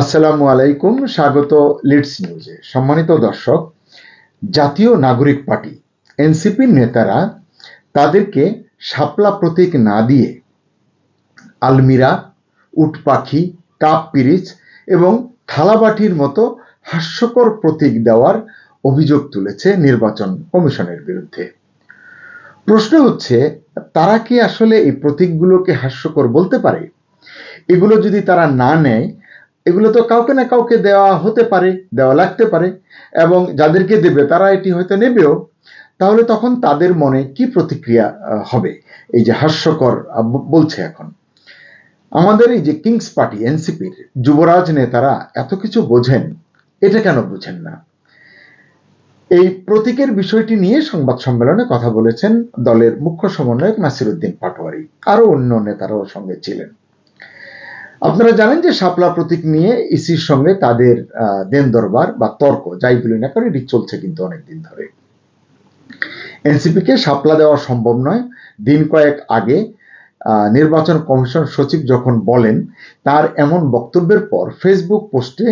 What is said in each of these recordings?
আসসালামু আলাইকুম, স্বাগত লিডস নিউজে সম্মানিত দর্শক, জাতীয় নাগরিক পার্টি এনসিপির নেতারা তাদেরকে শাপলা প্রতীক না দিয়ে আলমিরা, উটপাখি কাপ পিরিচ এবং থালাবাটির মতো হাস্যকর প্রতীক দেওয়ার অভিযোগ তুলেছে নির্বাচন কমিশনের বিরুদ্ধে। প্রশ্ন হচ্ছে, তারা কি আসলে এই প্রতীকগুলোকে হাস্যকর বলতে পারে? এগুলো যদি তারা না নেয় এগুলো তো কাউকে না কাউকে দেওয়া হতে পারে, দেওয়া লাগতে পারে, এবং যাদেরকে দেবে তারা এটি হয়তো নেবেও। তাহলে তখন তাদের মনে কি প্রতিক্রিয়া হবে? এই যে হাস্যকর বলছে এখন। আমাদের এই যে কিংস পার্টি, এনসিপির যুবরাজ নেতারা এত কিছু বোঝেন, এটা কেন বুঝেন না? এই প্রতীকের বিষয়টি নিয়ে সংবাদ সম্মেলনে কথা বলেছেন দলের মুখ্য সমন্বয়ক নাসিরুদ্দিন পাটোয়ারি। আরও অন্য নেতারাও সঙ্গে ছিলেন। আপনারা জানেন যে শাপলা প্রতীক নিয়ে ইসির সঙ্গে তাদের দেন দরবার বা তর্ক, যাই বলি না কারণ এটি চলছে কিন্তু অনেকদিন ধরে। এনসিপিকে শাপলা দেওয়া সম্ভব নয়। দিন কয়েক আগে নির্বাচন কমিশন সচিব যখন বলেন, তার এমন বক্তব্যের পর ফেসবুক পোস্টে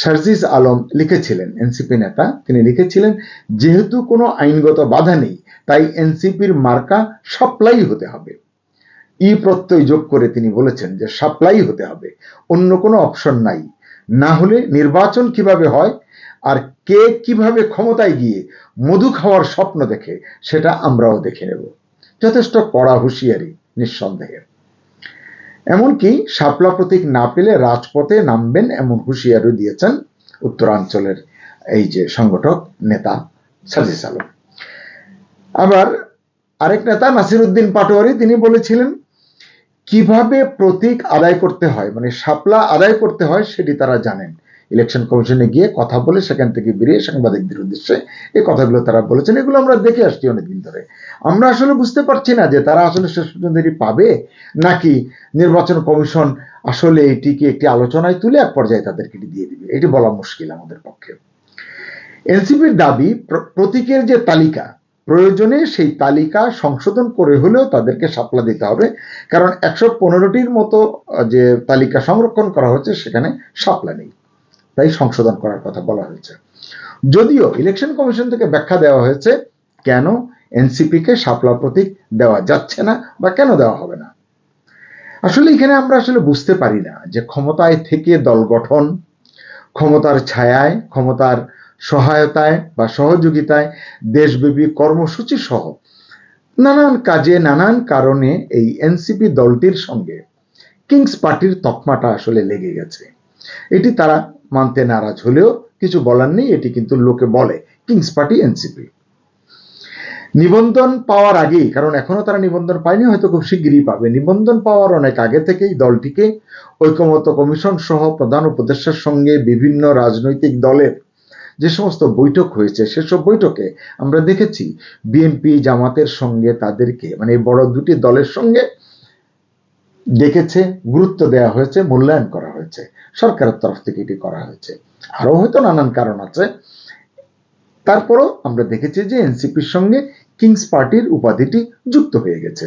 শারজিজ আলম লিখেছিলেন, এনসিপি নেতা, তিনি লিখেছিলেন, যেহেতু কোনো আইনগত বাধা নেই, তাই এনসিপির মার্কা সাপ্লাই হতে হবে। ই প্রত্যয় যোগ করে তিনি বলেছেন যে সাপ্লাই হতে হবে, অন্য কোনো অপশন নাই। না হলে নির্বাচন কীভাবে হয় আর কে কীভাবে ক্ষমতায় গিয়ে মধু খাওয়ার স্বপ্ন দেখে সেটা আমরাও দেখে নেব। যথেষ্ট কড়া হুঁশিয়ারি নিঃসন্দেহে। এমনকি শাপলা প্রতীক না পেলে রাজপথে নামবেন এমন হুঁশিয়ারি দিয়েছেন উত্তরাঞ্চলের এই যে সংগঠক নেতা সাজিস আলম। আবার আরেক নেতা নাসিরুদ্দিন পাটোয়ারি তিনি বলেছিলেন কীভাবে প্রতীক আদায় করতে হয়? মানে শাপলা আদায় করতে হয় সেটি তারা জানেন। ইলেকশন কমিশনে গিয়ে কথা বলে সেখান থেকে বেরিয়ে সাংবাদিকদের উদ্দেশ্যে এই কথাগুলো তারা বলেছেন। এগুলো আমরা দেখে আসছি অনেকদিন ধরে। আমরা আসলে বুঝতে পারছি না যে তারা আসলে শেষ পর্যন্ত এটি পাবে নাকি নির্বাচন কমিশন আসলে এটিকে একটি আলোচনায় তুলে এক পর্যায়ে তাদেরকে এটি দিয়ে দিবে। এটি বলা মুশকিল আমাদের পক্ষে। এনসিপির দাবি, প্র- প্রতীকের যে তালিকা প্রয়োজনে সেই তালিকা সংশোধন করে হলেও তাদেরকে সাপলা দিতে হবে। কারণ একশো পনেরোটির মতো যে তালিকা সংরক্ষণ করা হচ্ছে, সেখানে সাপলা নেই। তাই সংশোধন করার কথা বলা হয়েছে। যদিও ইলেকশন কমিশন থেকে ব্যাখ্যা দেওয়া হয়েছে, কেন এনসিপি কে শাপলা প্রতীক দেওয়া যাচ্ছে না বা কেন দেওয়া হবে না। আসলে এখানে আমরা আসলে বুঝতে পারি না যে ক্ষমতায় থেকে দল গঠন, ক্ষমতার ছায়ায়, ক্ষমতার সহায়তায় বা সহযোগিতায় দেশব্যাপী কর্মসূচি সহ নানান কাজে নানান কারণে এই এনসিপি দলটির সঙ্গে কিংস পার্টির তকমাটা আসলে লেগে গেছে। এটি তারা মানতে নারাজ হলেও কিছু বলার নেই, এটি কিন্তু লোকে বলে কিংস পার্টি এনসিপি নিবন্ধন পাওয়ার আগেই, কারণ এখনও তারা নিবন্ধন পায়নি, হয়তো খুব শিগগিরই পাবে। নিবন্ধন পাওয়ার অনেক আগে থেকেই দলটিকে ঐকমত্য কমিশন সহ প্রধান উপদেষ্টার সঙ্গে বিভিন্ন রাজনৈতিক দলের যে সমস্ত বৈঠক হয়েছে, সেসব বৈঠকে আমরা দেখেছি বিএনপি জামাতের সঙ্গে তাদেরকে মানে বড় দুটি দলের সঙ্গে ডেকেছে, গুরুত্ব দেওয়া হয়েছে, মূল্যায়ন করা হয়েছে, সরকারের তরফ থেকে এটি করা হয়েছে। আরও হয়তো নানান কারণ আছে। তারপরও আমরা দেখেছি যে এনসিপির সঙ্গে কিংস পার্টির উপাধিটি যুক্ত হয়ে গেছে।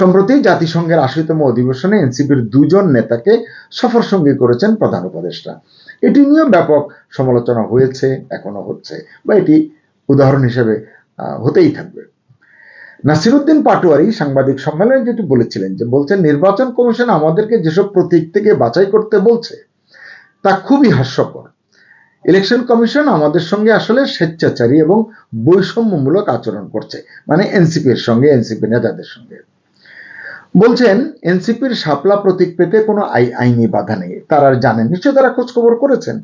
সম্প্রতি জাতিসংঘের আশিতম অধিবেশনে এনসিপির দুজন নেতাকে সফর সঙ্গী করেছেন প্রধান উপদেষ্টা। এটি নিয়ে ব্যাপক সমালোচনা হয়েছে, এখনও হচ্ছে, বা এটি উদাহরণ হিসেবে হতেই থাকবে। নাসিরুদ্দিন পাটোয়ারি সাংবাদিক সম্মেলনে যেটি বলেছিলেন যে, বলছেন, নির্বাচন কমিশন আমাদেরকে যেসব প্রতীক থেকে বাছাই করতে বলছে, তা খুবই হাস্যকর। ইলেকশন কমিশন আমাদের সঙ্গে আসলে স্বেচ্ছাচারী এবং বৈষম্যমূলক আচরণ করছে। মানে এনসিপির সঙ্গে, এনসিপি নেতাদের সঙ্গে। বলছেন, এনসিপির শাপলা প্রতীক পেতে কোনো আই- আইনি বাধা নেই। তারা জানেন নিশ্চয় তারা খোঁজখবর করেছেন।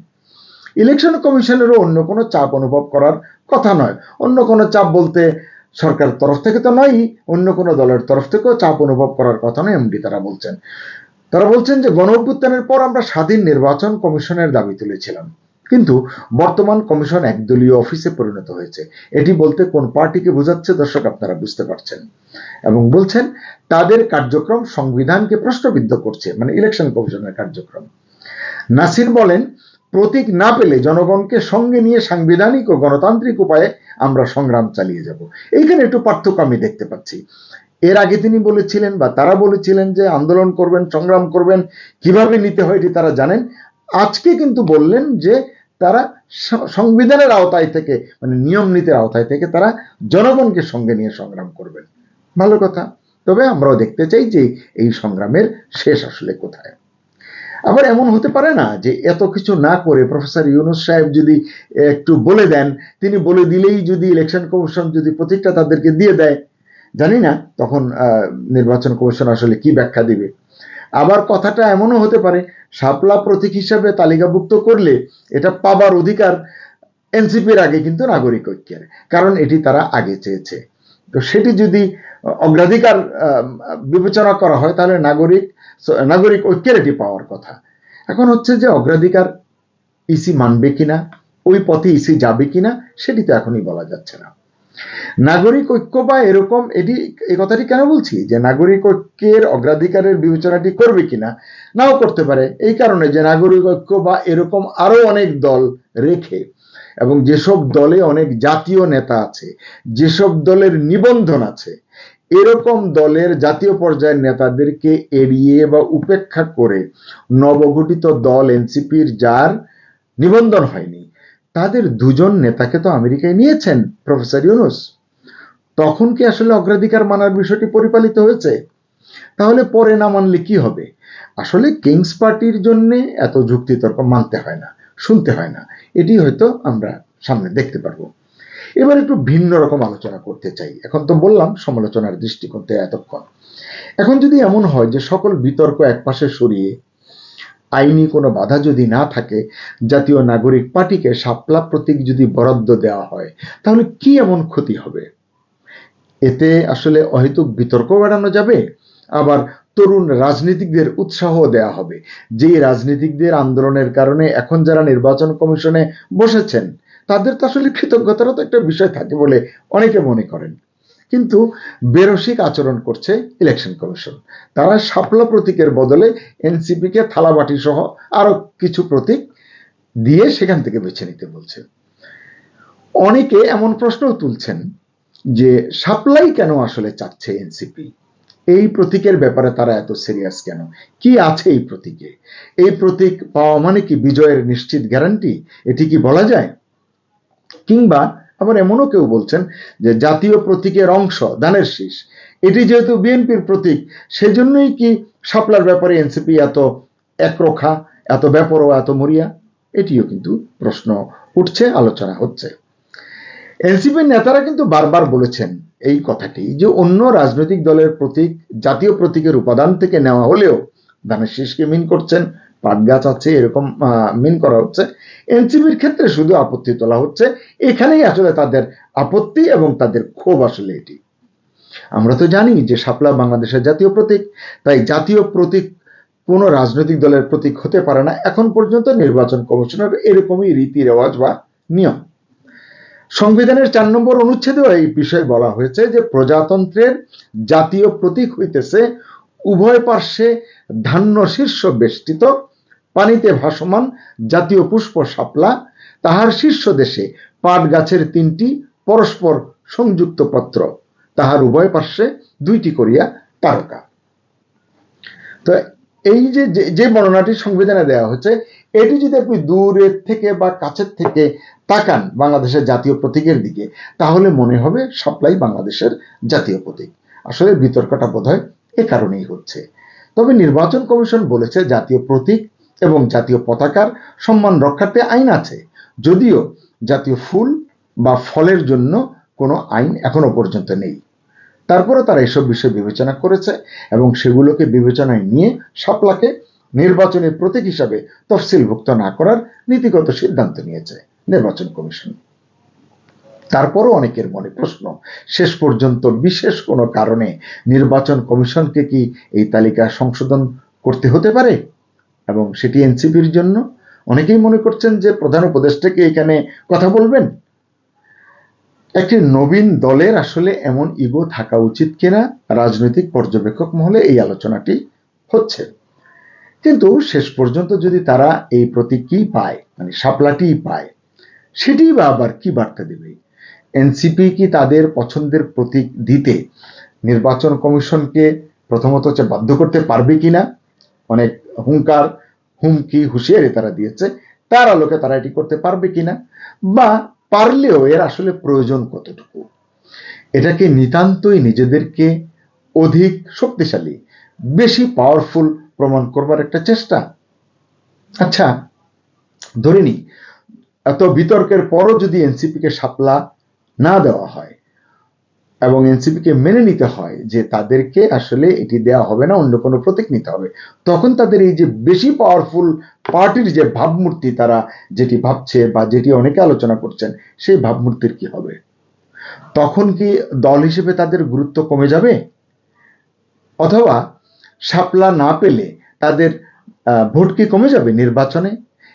ইলেকশন কমিশনেরও অন্য কোনো চাপ অনুভব করার কথা নয়। অন্য কোনো চাপ বলতে সরকার তরফ থেকে তো নয় অন্য কোনো দলের তরফ থেকেও চাপ অনুভব করার কথা নয়, এমডি তারা বলছেন। তারা বলছেন যে গণ অভ্যুত্থানের পর আমরা স্বাধীন নির্বাচন কমিশনের দাবি তুলেছিলাম। কিন্তু বর্তমান কমিশন একদলীয় অফিসে পরিণত হয়েছে। এটি বলতে কোন পার্টিকে বোঝাচ্ছে দর্শক আপনারা বুঝতে পারছেন। এবং বলছেন, তাদের কার্যক্রম সংবিধানকে প্রশ্নবিদ্ধ করছে মানে ইলেকশন কমিশনের কার্যক্রম। নাসির বলেন, প্রতীক না পেলে জনগণকে সঙ্গে নিয়ে সাংবিধানিক ও গণতান্ত্রিক উপায়ে আমরা সংগ্রাম চালিয়ে যাব। এইখানে একটু পার্থক্য আমি দেখতে পাচ্ছি। এর আগে তিনি বলেছিলেন বা তারা বলেছিলেন যে আন্দোলন করবেন, সংগ্রাম করবেন, কীভাবে নিতে হয় এটি তারা জানেন। আজকে কিন্তু বললেন যে তারা সংবিধানের আওতায় থেকে মানে নিয়ম নীতির আওতায় থেকে তারা জনগণকে সঙ্গে নিয়ে সংগ্রাম করবেন। ভালো কথা। তবে আমরাও দেখতে চাই যে এই সংগ্রামের শেষ আসলে কোথায়। আবার এমন হতে পারে না যে এত কিছু না করে প্রফেসর ইউনুস সাহেব যদি একটু বলে দেন, তিনি বলে দিলেই যদি ইলেকশন কমিশন যদি প্রতীকটা তাদেরকে দিয়ে দেয়, জানি না তখন নির্বাচন কমিশন আসলে কি ব্যাখ্যা দিবে। আবার কথাটা এমনও হতে পারে শাপলা প্রতীক হিসাবে তালিকাভুক্ত করলে এটা পাবার অধিকার এনসিপির আগে কিন্তু নাগরিক ঐক্যের, কারণ এটি তারা আগে চেয়েছে। তো সেটি যদি অগ্রাধিকার বিবেচনা করা হয়, তাহলে নাগরিক নাগরিক ঐক্যের এটি পাওয়ার কথা। এখন হচ্ছে যে অগ্রাধিকার ইসি মানবে কিনা, ওই পথে ইসি যাবে কিনা, সেটি তো এখনই বলা যাচ্ছে না। নাগরিক ঐক্য বা এরকম এটি, এই কথাটি কেন বলছি? যে নাগরিক ঐক্যের অগ্রাধিকারের বিবেচনাটি করবে কিনা? নাও করতে পারে। এই কারণে যে নাগরিক ঐক্য বা এরকম আরও অনেক দল রেখে এবং যেসব দলে অনেক জাতীয় নেতা আছে, যেসব দলের নিবন্ধন আছে, এরকম দলের জাতীয় পর্যায়ের নেতাদেরকে এড়িয়ে বা উপেক্ষা করে নবগঠিত দল এনসিপির যার নিবন্ধন হয়নি। তাদের দুজন নেতাকে তো আমেরিকায় নিয়েছেন, প্রফেসর ইউনুস। তখন কি আসলে অগ্রাধিকার মানার বিষয়টি পরিপালিত হয়েছে? তাহলে পরে না মানলে কি হবে? আসলে কিংস পার্টির জন্য এত যুক্তিতর্ক মানতে হয় না, শুনতে হয় না। এটি হয়তো আমরা সামনে দেখতে পারব। এবার একটু ভিন্ন রকম আলোচনা করতে চাই। এখন তো বললাম, সমালোচনার দৃষ্টিকোণ এতক্ষণ। এখন যদি এমন হয় যে সকল বিতর্ক একপাশে সরিয়ে আইনি কোনো বাধা যদি না থাকে, জাতীয় নাগরিক পার্টিকে সাপলা প্রতীক যদি বরাদ্দ দেওয়া হয়, তাহলে কি এমন ক্ষতি হবে? এতে আসলে অহেতুক বিতর্ক বাড়ানো যাবে, আবার তরুণ রাজনীতিকদের উৎসাহ দেয়া হবে। যেই রাজনীতিকদের আন্দোলনের কারণে এখন যারা নির্বাচন কমিশনে বসেছেন, তাদের তো আসলে কৃতজ্ঞতারও তো একটা বিষয় থাকে বলে অনেকে মনে করেন। কিন্তু বেরসিক আচরণ করছে ইলেকশন কমিশন তারা শাপলা প্রতীকের বদলে এনসিপিকে থালাবাটি সহ আরও কিছু প্রতীক দিয়ে সেখান থেকে বেছে নিতে বলছে। অনেকে এমন প্রশ্নও তুলছেন যে সাপ্লাই কেন আসলে চাচ্ছে এনসিপি? এই প্রতীকের ব্যাপারে তারা এত সিরিয়াস কেন? কি আছে এই প্রতীকে? এই প্রতীক পাওয়া মানে কি বিজয়ের নিশ্চিত গ্যারান্টি এটি কি বলা যায়? কিংবা আবার এমনও কেউ বলছেন যে জাতীয় প্রতীকের অংশ দানের শীষ, এটি যেহেতু বিএনপির প্রতীক, সেজন্যই কি সাপলার ব্যাপারে এনসিপি এত একরোখা, এত ব্যাপরোয়া এত মরিয়া? এটিও কিন্তু প্রশ্ন উঠছে, আলোচনা হচ্ছে। এনসিপির নেতারা কিন্তু বারবার বলেছেন এই কথাটি যে অন্য রাজনৈতিক দলের প্রতীক, জাতীয় প্রতীকের উপাদান থেকে নেওয়া হলেও ধানের শীষকে মিন করছেন পাট গাছ আছে, এরকম মিন করা হচ্ছে। এনসিপির ক্ষেত্রে শুধু আপত্তি তোলা হচ্ছে, এখানেই আসলে তাদের আপত্তি এবং তাদের ক্ষোভ আসলে এটি। আমরা তো জানি যে শাপলা বাংলাদেশের জাতীয় প্রতীক, তাই জাতীয় প্রতীক কোন রাজনৈতিক দলের প্রতীক হতে পারে না। এখন পর্যন্ত নির্বাচন কমিশনের এরকমই রীতি রেওয়াজ বা নিয়ম। সংবিধানের চার নম্বর অনুচ্ছেদেও এই বিষয়ে বলা হয়েছে যে প্রজাতন্ত্রের জাতীয় প্রতীক হইতেছে উভয় পার্শ্বে ধান্য শীর্ষ বেষ্টিত পানিতে ভাসমান জাতীয় পুষ্প শাপলা, তাহার শীর্ষ দেশে পাট গাছের তিনটি পরস্পর সংযুক্ত পত্র, তাহার উভয় পার্শ্বে দুইটি করিয়া তারকা। তো এই যে যে বর্ণনাটি সংবিধানে দেওয়া হচ্ছে এটি যদি আপনি দূরের থেকে বা কাছের থেকে তাকান বাংলাদেশের জাতীয় প্রতীকের দিকে, তাহলে মনে হবে সাপ্লাই বাংলাদেশের জাতীয় প্রতীক। আসলে বিতর্কটা বোধ হয় এ কারণেই হচ্ছে। তবে নির্বাচন কমিশন বলেছে জাতীয় প্রতীক এবং জাতীয় পতাকার সম্মান রক্ষার্থে আইন আছে। যদিও জাতীয় ফুল বা ফলের জন্য কোনো আইন এখনও পর্যন্ত নেই। তারপরে তারা এসব বিষয় বিবেচনা করেছে এবং সেগুলোকে বিবেচনায় নিয়ে শাপলাকে নির্বাচনের প্রতীক হিসাবে তফসিলভুক্ত না করার নীতিগত সিদ্ধান্ত নিয়েছে নির্বাচন কমিশন। তারপরও অনেকের মনে প্রশ্ন, শেষ পর্যন্ত বিশেষ কোনো কারণে নির্বাচন কমিশনকে কি এই তালিকা সংশোধন করতে হতে পারে? এবং সেটি এনসিপির জন্য। অনেকেই মনে করছেন যে প্রধান উপদেষ্টাকে এখানে কথা বলবেন? একটি নবীন দলের আসলে এমন ইগো থাকা উচিত কিনা? রাজনৈতিক পর্যবেক্ষক মহলে এই আলোচনাটি হচ্ছে। কিন্তু শেষ পর্যন্ত যদি তারা এই প্রতীকই পায় মানে সাপলাটি পায়, সেটি বা আবার কি বার্তা দেবে? এনসিপি কি তাদের পছন্দের প্রতীক দিতে নির্বাচন কমিশনকে প্রথমত হচ্ছে বাধ্য করতে পারবে কিনা? অনেক হুঙ্কার, হুমকি, হুঁশিয়ারি তারা দিয়েছে, তার আলোকে তারা এটি করতে পারবে কিনা বা পারলেও এর আসলে প্রয়োজন কতটুকু? এটাকে নিতান্তই নিজেদেরকে অধিক শক্তিশালী, বেশি পাওয়ারফুল প্রমাণ করবার একটা চেষ্টা। আচ্ছা ধরে নি এত বিতর্কের পরও যদি এনসিপিকে সাপলা না দেওয়া হয় এবং এনসিপিকে মেনে নিতে হয় যে তাদেরকে আসলে এটি দেওয়া হবে না, অন্য কোনো প্রতীক নিতে হবে। তখন তাদের এই যে বেশি পাওয়ারফুল পার্টির যে ভাবমূর্তি তারা যেটি ভাবছে বা যেটি অনেকে আলোচনা করছেন, সেই ভাবমূর্তির কি হবে? তখন কি দল হিসেবে তাদের গুরুত্ব কমে যাবে? অথবা সাপলা না পেলে তাদের ভোট কি কমে যাবে নির্বাচনে?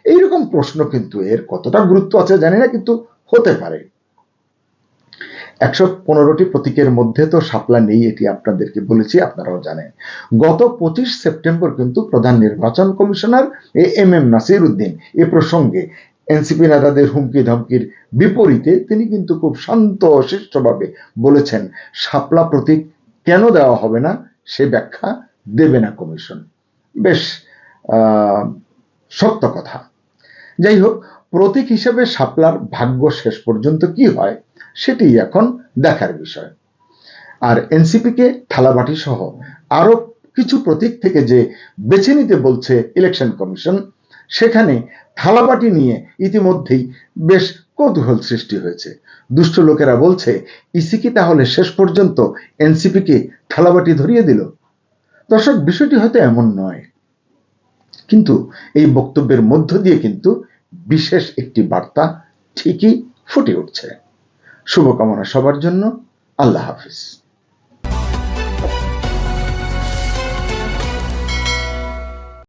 এইরকম প্রশ্ন কিন্তু এর কতটা গুরুত্ব আছে জানি না, কিন্তু হতে পারে। একশো পনেরোটি প্রতীকের মধ্যে তো শাপলা নেই, এটি আপনাদেরকে বলেছি, আপনারাও জানেন। গত পঁচিশ সেপ্টেম্বর কিন্তু প্রধান নির্বাচন commissioner A M M Nasir Uddin এ প্রসঙ্গে এনসিপি নেতাদের হুমকি ধমকির বিপরীতে তিনি কিন্তু খুব শান্ত শিষ্টভাবে বলেছেন, শাপলা প্রতীক কেন দেওয়া হবে না, সে ব্যাখ্যা দেবে না কমিশন। বেশ সত্য কথা। যাই হোক, প্রতীক হিসেবে শাপলার ভাগ্য শেষ পর্যন্ত কি হয়? সেটি এখন দেখার বিষয়। আর এনসিপিকে থালাবাটি সহ আরও কিছু প্রতীক থেকে যে বেছে নিতে বলছে ইলেকশন কমিশন, সেখানে থালাবাটি নিয়ে ইতিমধ্যেই বেশ কৌতূহল সৃষ্টি হয়েছে। দুষ্ট লোকেরা বলছে, ইসি কি তাহলে শেষ পর্যন্ত এনসিপিকে থালাবাটি ধরিয়ে দিল? দর্শক, বিষয়টি হয়তো এমন নয়। কিন্তু এই বক্তব্যের মধ্য দিয়ে কিন্তু বিশেষ একটি বার্তা ঠিকই ফুটে উঠছে। শুভকামনা সবার জন্য। আল্লাহ হাফিজ।